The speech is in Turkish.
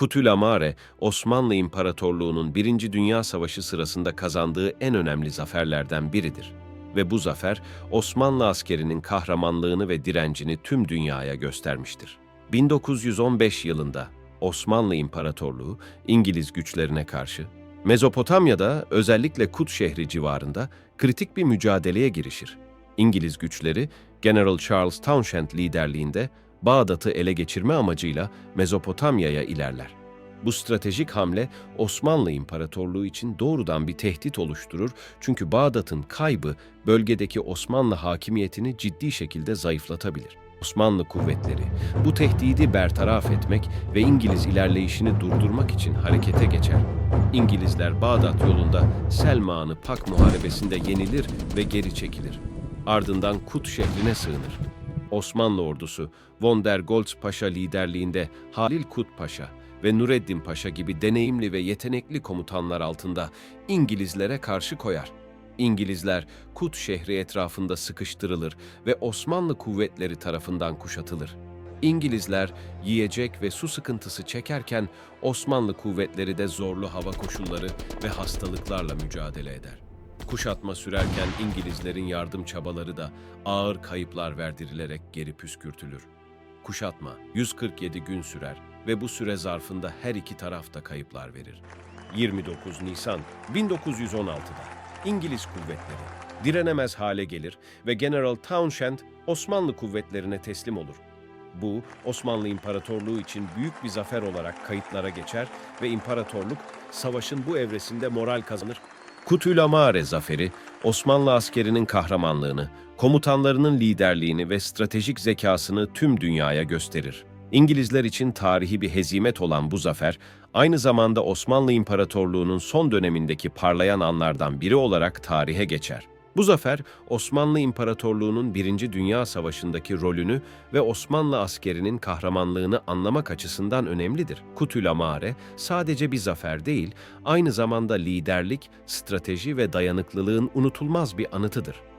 Kutülamare, Osmanlı İmparatorluğu'nun Birinci Dünya Savaşı sırasında kazandığı en önemli zaferlerden biridir. Ve bu zafer, Osmanlı askerinin kahramanlığını ve direncini tüm dünyaya göstermiştir. 1915 yılında Osmanlı İmparatorluğu, İngiliz güçlerine karşı, Mezopotamya'da özellikle Kut şehri civarında kritik bir mücadeleye girişir. İngiliz güçleri, General Charles Townshend liderliğinde Bağdat'ı ele geçirme amacıyla Mezopotamya'ya ilerler. Bu stratejik hamle Osmanlı İmparatorluğu için doğrudan bir tehdit oluşturur çünkü Bağdat'ın kaybı bölgedeki Osmanlı hakimiyetini ciddi şekilde zayıflatabilir. Osmanlı kuvvetleri bu tehdidi bertaraf etmek ve İngiliz ilerleyişini durdurmak için harekete geçer. İngilizler Bağdat yolunda Selman'ı Pak Muharebesi'nde yenilir ve geri çekilir. Ardından Kut şehrine sığınır. Osmanlı ordusu Von der Goltz Paşa liderliğinde Halil Kut Paşa ve Nureddin Paşa gibi deneyimli ve yetenekli komutanlar altında İngilizlere karşı koyar. İngilizler Kut şehri etrafında sıkıştırılır ve Osmanlı kuvvetleri tarafından kuşatılır. İngilizler yiyecek ve su sıkıntısı çekerken Osmanlı kuvvetleri de zorlu hava koşulları ve hastalıklarla mücadele eder. Kuşatma sürerken İngilizlerin yardım çabaları da ağır kayıplar verdirilerek geri püskürtülür. Kuşatma 147 gün sürer ve bu süre zarfında her iki taraf da kayıplar verir. 29 Nisan 1916'da İngiliz kuvvetleri direnemez hale gelir ve General Townshend Osmanlı kuvvetlerine teslim olur. Bu, Osmanlı İmparatorluğu için büyük bir zafer olarak kayıtlara geçer ve imparatorluk savaşın bu evresinde moral kazanır. Kutülamare zaferi, Osmanlı askerinin kahramanlığını, komutanlarının liderliğini ve stratejik zekasını tüm dünyaya gösterir. İngilizler için tarihi bir hezimet olan bu zafer, aynı zamanda Osmanlı İmparatorluğu'nun son dönemindeki parlayan anlardan biri olarak tarihe geçer. Bu zafer, Osmanlı İmparatorluğu'nun Birinci Dünya Savaşı'ndaki rolünü ve Osmanlı askerinin kahramanlığını anlamak açısından önemlidir. Kutülamare sadece bir zafer değil, aynı zamanda liderlik, strateji ve dayanıklılığın unutulmaz bir anıtıdır.